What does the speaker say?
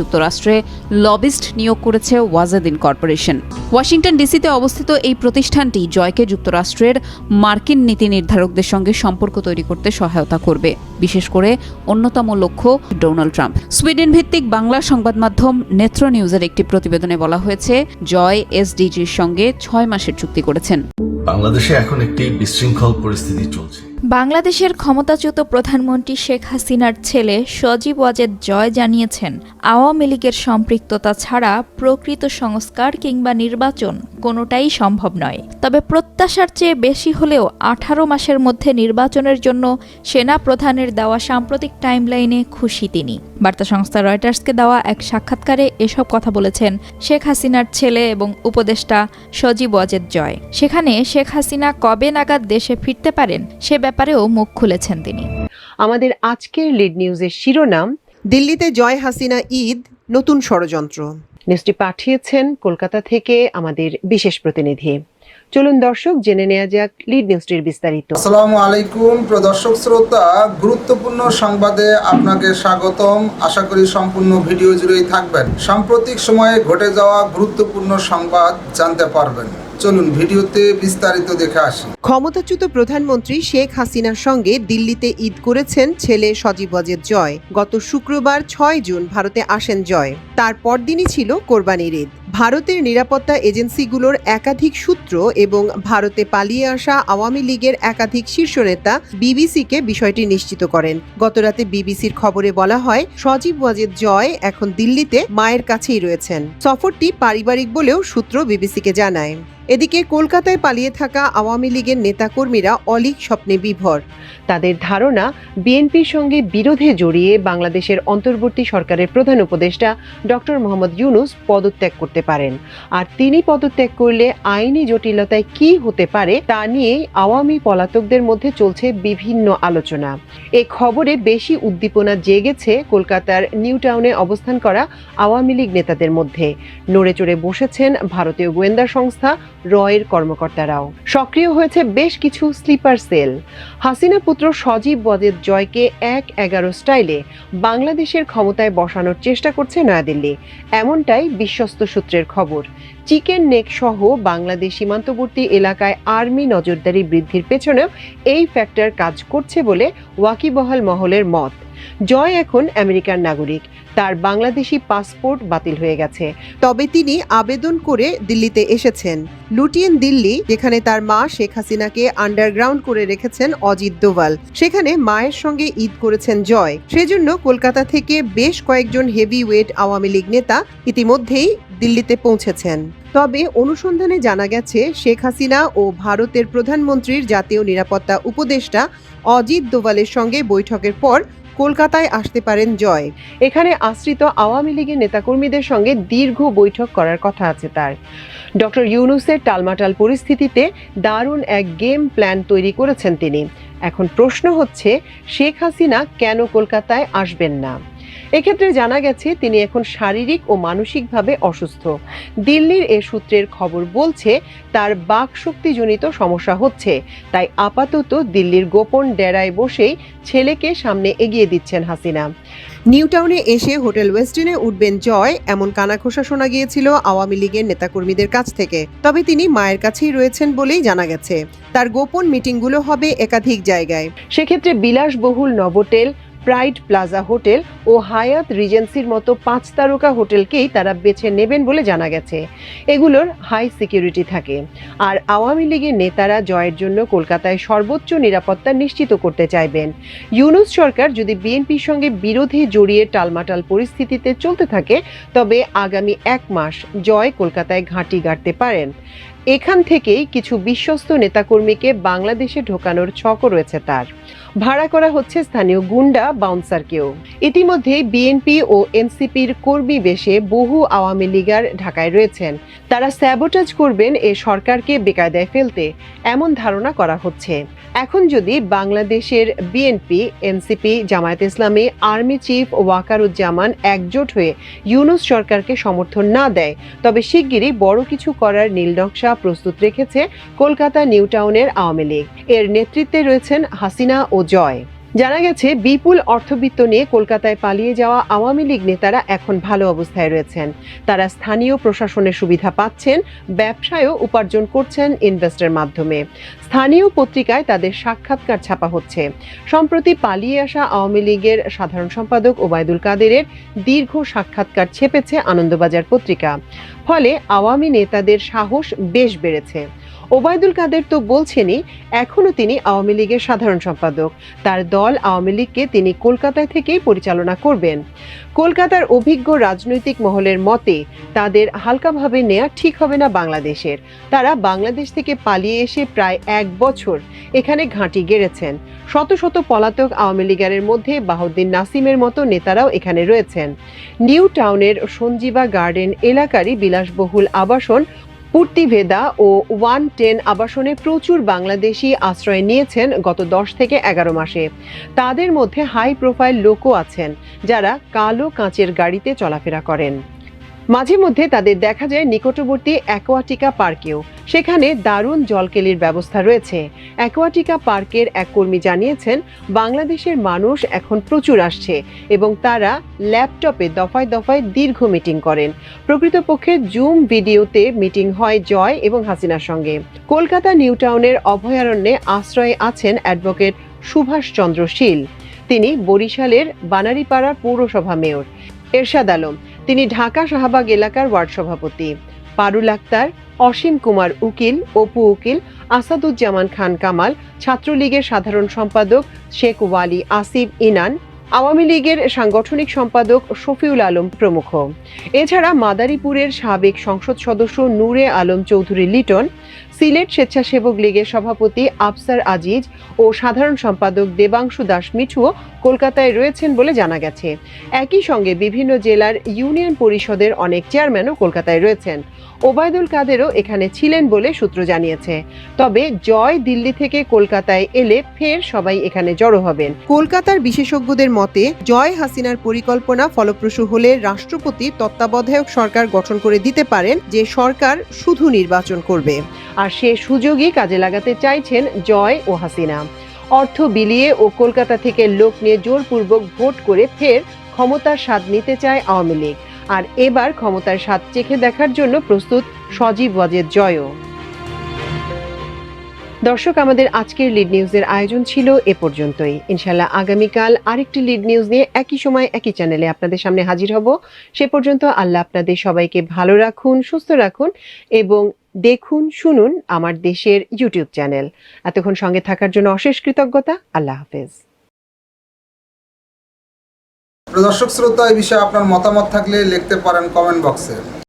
যুক্তরাষ্ট্রে লবিস্ট নিয়োগ করেছে ওয়াজাদিন কর্পোরেশন। ওয়াশিংটন ডিসিতে অবস্থিত এই প্রতিষ্ঠানটি জয়কে যুক্তরাষ্ট্রের মার্কিন নীতি নির্ধারকদের সঙ্গে সম্পর্ক তৈরি করতে সহায়তা করবে, বিশেষ করে অন্যতম লক্ষ্য ডোনাল্ড ট্রাম্প। সুইডেন ভিত্তিক বাংলা সংবাদ মাধ্যম নেত্র নিউজের একটি প্রতিবেদনে বলা হয়েছে, জয় এসডিজির সঙ্গে ছয় মাসের চুক্তি করেছেন। বাংলাদেশে এখন একটি বিশৃঙ্খল পরিস্থিতি চলছে। বাংলাদেশের ক্ষমতাচ্যুত প্রধানমন্ত্রী শেখ হাসিনার ছেলে সজীব ওয়াজেদ জয় জানিয়েছেন, আওয়ামী লীগের সম্পৃক্ততা ছাড়া প্রকৃত সংস্কার কিংবা নির্বাচন কোনোটাই সম্ভব নয়। তবে প্রত্যাশার চেয়ে বেশি হলেও আঠারো মাসের মধ্যে নির্বাচনের জন্য সেনা প্রধানের দেওয়া সাম্প্রতিক টাইমলাইনে খুশি তিনি। বার্তা সংস্থা রয়টার্সকে দেওয়া এক সাক্ষাৎকারে এসব কথা বলেছেন শেখ হাসিনার ছেলে এবং উপদেষ্টা সজীব ওয়াজেদ জয়। সেখানে শেখ হাসিনা কবে নাগাদ দেশে ফিরতে পারেন সে ব্যাপারেও মুখ খুলেছেন তিনি। আমাদের আজকের লিড নিউজের শিরোনাম, দিল্লিতে জয় হাসিনা ঈদ, নতুন ষড়যন্ত্র। নিউজটি পাঠিয়েছেন কলকাতা থেকে আমাদের বিশেষ প্রতিনিধি। চলুন দর্শক, জেনে নেওয়া যাক লিড নিউজটির বিস্তারিত। আসসালামু আলাইকুম প্রদর্শক শ্রোতা। গুরুত্বপূর্ণ সংবাদে আপনাকে স্বাগতম। আশা করি সম্পূর্ণ ভিডিও জুড়েই থাকবেন। সাম্প্রতিক সময়ে ঘটে যাওয়া গুরুত্বপূর্ণ সংবাদ জানতে পারবেন। চলুন ভিডিওতে বিস্তারিত দেখে আসি। ক্ষমতাচ্যুত প্রধানমন্ত্রী শেখ হাসিনার সঙ্গে দিল্লিতে ঈদ করেছেন ছেলে সজীব ওয়াজেদ জয়। গত শুক্রবার ছয় জুন ভারতে আসেন জয়। তার পরদিনই ছিল কোরবানির ঈদ। ভারতের নিরাপত্তা এজেন্সিগুলোর একাধিক সূত্র এবং ভারতে পালিয়ে আসা আওয়ামী লীগের একাধিক শীর্ষ নেতা বিবিসিকে বিষয়টি নিশ্চিত করেন। গতরাতে বিবিসির খবরে বলা হয়, সজীব ওয়াজেদ জয় এখন দিল্লিতে মায়ের কাছেই রয়েছেন। সফরটি পারিবারিক বলেও সূত্র বিবিসিকে জানায়। এদিকে কলকাতায় পালিয়ে থাকা আওয়ামী লীগের নেতাকর্মীরা অলিক স্বপ্নে বিভর। তাদের ধারণা, বিএনপির সঙ্গে বিরোধে জড়িয়ে বাংলাদেশের অন্তর্বর্তী সরকারের প্রধান উপদেষ্টা ডক্টর মোহাম্মদ ইউনুস পদত্যাগ করতে পারেন। আর তিনি পদত্যাগ করলে আইনি জটিলতায় কি হতে পারে তা নিয়ে আওয়ামী পলাতকদের মধ্যে চলছে বিভিন্ন আলোচনা। এ খবরে বেশি উদ্দীপনা জেগেছে কলকাতার নিউ টাউনে অবস্থান করা আওয়ামী লীগ নেতাদের মধ্যে। নড়ে চড়ে বসেছেন ভারতীয় গোয়েন্দা সংস্থা রয়ের কর্মকর্তারাও। সক্রিয় হয়েছে বেশ কিছু স্লিপার সেল। হাসিনা পুত্র সজীব ওয়াজেদ জয়কে এক এগারো স্টাইলে বাংলাদেশের ক্ষমতায় বসানোর চেষ্টা করছে নয়াদিল্লি। এমনটাই বিশ্বস্ত সূত্রের খবর। চিকেন নেক সহ বাংলাদেশ সীমান্তবর্তী এলাকায় আর্মি নজরদারি বৃদ্ধির পেছনেও এই ফ্যাক্টর কাজ করছে বলে ওয়াকিবহাল মহলের মত। জয় এখন আমেরিকার নাগরিক। তার বাংলাদেশি পাসপোর্ট বাতিল হয়ে গেছে। তবে তিনি আবেদন করে দিল্লিতে এসেছেন। লুটিয়েন দিল্লি, যেখানে তার মা শেখ হাসিনাকে আন্ডারগ্রাউন্ড করে রেখেছেন অজিত দোভাল। সেখানে মায়ের সঙ্গে ঈদ করেছেন জয়। সেজন্য কলকাতা থেকে বেশ কয়েকজন হেভি ওয়েট আওয়ামী লীগ নেতা ইতিমধ্যেই দিল্লিতে পৌঁছেছেন। তবে অনুসন্ধানে জানা গেছে, শেখ হাসিনা ও ভারতের প্রধানমন্ত্রীর জাতীয় নিরাপত্তা উপদেষ্টা অজিত দোভালের সঙ্গে বৈঠকের পর কলকাতায় আসতে পারেন জয়। এখানে আশ্রিত আওয়ামী লীগের নেতাকর্মীদের সঙ্গে দীর্ঘ বৈঠক করার কথা আছে তার। ডক্টর ইউনুসের টালমাটাল পরিস্থিতিতে দারুণ এক গেম প্ল্যান তৈরি করেছেন তিনি। এখন প্রশ্ন হচ্ছে, শেখ হাসিনা কেন কলকাতায় আসবেন না? এক্ষেত্রে জানা গেছে, তিনি এখন শারীরিক ও মানসিকভাবে অসুস্থ। দিল্লির এ সূত্রের খবর বলছে, তার বাক শক্তিজনিত সমস্যা হচ্ছে। তাই আপাতত দিল্লির গোপন ডেরায় বসেই ছেলেকে সামনে এগিয়ে দিচ্ছেন হাসিনা। নিউ টাউনে এসে হোটেল ওয়েস্টিনে উঠবেন জয়, এমন কানাঘোষা শোনা গিয়েছিল আওয়ামী লীগের নেতাকর্মীদের কাছ থেকে। তবে তিনি মায়ের কাছেই রয়েছেন বলেই জানা গেছে। তার গোপন মিটিংগুলো হবে একাধিক জায়গায়। সেক্ষেত্রে বিলাসবহুল নভোটেল প্রাইড প্লাজা হোটেল ও হায়াত রিজেন্সির মতো পাঁচ তারকা হোটেলকেই তারা বেছে নেবেন বলে জানা গেছে। এগুলোর হাই সিকিউরিটি থাকে। আর আওয়ামী লীগের নেতারা জয়ের জন্য কলকাতায় সর্বোচ্চ নিরাপত্তা নিশ্চিত করতে চাইবেন। ইউনুস সরকার যদি বিএনপির সঙ্গে বিরোধী জড়িয়ে টালমাটাল পরিস্থিতিতে চলতে থাকে, তবে আগামী এক মাস জয় কলকাতায় ঘাঁটি গাড়তে পারেন। এখান থেকেই কিছু বিশ্বস্ত নেতাকর্মীকে বাংলাদেশে ঢোকানোর ছকও রয়েছে তার। ভাড়া করা হচ্ছে স্থানীয় গুন্ডা বাউন্সারকেও। ইতিমধ্যে বিএনপি ও এনসিপির কর্মী বেশে বহু আওয়ামী লীগার ঢাকায় রয়েছেন। তারা স্যাবোটাজ করবেন এ সরকারকে বেকায়দায় ফেলতে, এমন ধারণা করা হচ্ছে। এখন যদি বাংলাদেশের বিএনপি, এনসিপি, জামায়াত ইসলামী, আর্মি চিফ ওয়াকারুজ্জামান একজোট হয়ে ইউনুস সরকারকে সমর্থন না দেয়, তবে শিগগিরই বড় কিছু করার নীলনকশা প্রস্তুত রেখেছে কলকাতা নিউ টাউনের আওয়ামী লীগ। এর নেতৃত্বে রয়েছেন হাসিনা ও জয়। জানা গেছে, বিপুল অর্থবিত্ত নিয়ে কলকাতায় পালিয়ে যাওয়া আওয়ামী লীগ নেতারা এখন ভালো অবস্থায় রয়েছেন। তারা স্থানীয় প্রশাসনের সুবিধা পাচ্ছেন, ব্যবসায়ও উপার্জন করছেন ইনভেস্টের মাধ্যমে। স্থানীয় পত্রিকায় তাদের সাক্ষাৎকার ছাপা হচ্ছে। সম্প্রতি পালিয়ে আসা আওয়ামী লীগের সাধারণ সম্পাদক ওবায়দুল কাদেরের দীর্ঘ সাক্ষাৎকার ছেপেছে আনন্দবাজার পত্রিকা। ফলে আওয়ামী নেতাদের সাহস বেশ বেড়েছে। ওবায়দুল কাদের তো বলছেনই এখনও তিনি আওয়ামী লীগের সাধারণ সম্পাদক। তার দল আওয়ামী লীগকে তিনি কলকাতায় থেকেই পরিচালনা করবেন। কলকাতার অভিজ্ঞ রাজনৈতিক মহলের মতে, তাদের হালকাভাবে নেওয়া ঠিক হবে না বাংলাদেশের। তারা বাংলাদেশ থেকে পালিয়ে এসে প্রায় এক বছর এখানে ঘাঁটি গেড়েছেন। শত শত পলাতক আওয়ামী লীগারের মধ্যে বাহুদ্দিন নাসিমের মতো নেতারাও এখানে রয়েছেন। নিউ টাউনের সঞ্জীবা গার্ডেন এলাকারই বিলাসবহুল আবাসন পূর্তিভেদা ও ওয়ান টেন আবাসনে প্রচুর বাংলাদেশি আশ্রয় নিয়েছেন গত দশ থেকে এগারো মাসে। তাদের মধ্যে হাই প্রোফাইল লোকও আছেন, যারা কালো কাঁচের গাড়িতে চলাফেরা করেন। মাঝে মধ্যে তাদের দেখা যায় নিকটবর্তী অ্যাকোয়াটিকা পার্কেও। সেখানে দারুণ জলকেলির ব্যবস্থা রয়েছে। অ্যাকোয়াটিকা পার্কের এক কর্মী জানিয়েছেন, বাংলাদেশের মানুষ এখন প্রচুর আসছে এবং তারা ল্যাপটপে দফায় দফায় দীর্ঘ মিটিং করেন। প্রকৃতপক্ষে জুম ভিডিওতে মিটিং হয় জয় এবং হাসিনার সঙ্গে। কলকাতা নিউ টাউনের অভয়ারণ্যে আশ্রয়ে আছেন অ্যাডভোকেট সুভাষ চন্দ্র শীল। তিনি বরিশালের বানারীপাড়া পৌরসভা মেয়র। এরশাদ আলম তিনি ঢাকা শাহবাগ এলাকার ওয়ার্ড সভাপতি। পারুল আক্তার, অসীম কুমার উকিল অপু উকিল, আসাদুজ্জামান খান কামাল, ছাত্রলীগের সাধারণ সম্পাদক শেখ ওয়ালি আসিফ ইনান আওয়ামী লীগের সাংগঠনিক সম্পাদক শফিউল আলম প্রমুখ। এছাড়া মাদারীপুরের সাবেক সংসদ সদস্য নূরে আলম চৌধুরী লিটন, সিলেট স্বেচ্ছাসেবক লীগের সভাপতি আফসার আজিজ ও সাধারণ সম্পাদক দেবাংশু দাস মিঠুও কলকাতায় রয়েছেন বলে জানা গেছে। একই সঙ্গে বিভিন্ন জেলার ইউনিয়ন পরিষদের অনেক চেয়ারম্যানও কলকাতায় রয়েছেন। ওবায়দুল কাদেরও এখানে ছিলেন বলে সূত্র জানিয়েছে। তবে জয় দিল্লি থেকে কলকাতায় এলে ফের সবাই এখানে জড়ো হবেন। কলকাতার বিশেষজ্ঞদের মতে, জয় হাসিনার পরিকল্পনা ফলপ্রসূ হলে রাষ্ট্রপতি তত্ত্বাবধায়ক সরকার গঠন করে দিতে পারেন যে সরকার শুধু নির্বাচন করবে। আর সে সুযোগই কাজে লাগাতে চাইছেন জয় ও হাসিনা। অর্থ বিলিয়ে ও কলকাতা থেকে লোক নিয়ে জোরপূর্বক ভোট করে ফের ক্ষমতার স্বাদ নিতে চায় আওয়ামী লীগ। আর এবার ক্ষমতার স্বাদ চেখে দেখার জন্য প্রস্তুত সজীব ওয়াজেদ জয়ও। দর্শক, আমাদের আজকের লিড নিউজের আয়োজন ছিল এ পর্যন্তই। ইনশাল্লাহ আগামীকাল আরেকটি লিড নিউজ নিয়ে একই সময়, একই চ্যানেলে আপনাদের সামনে হাজির হব। সে পর্যন্ত আল্লাহ আপনাদের সবাইকে ভালো রাখুন, সুস্থ রাখুন এবং দেখুন, শুনুন আমার দেশের ইউটিউব চ্যানেল এতক্ষণ সঙ্গে থাকার জন্য অশেষ কৃতজ্ঞতা। আল্লাহ হাফেজ। দর্শক, শ্রোতা, এই বিষয়ে আপনার মতামত থাকলে লিখতে পারেন কমেন্ট বক্সে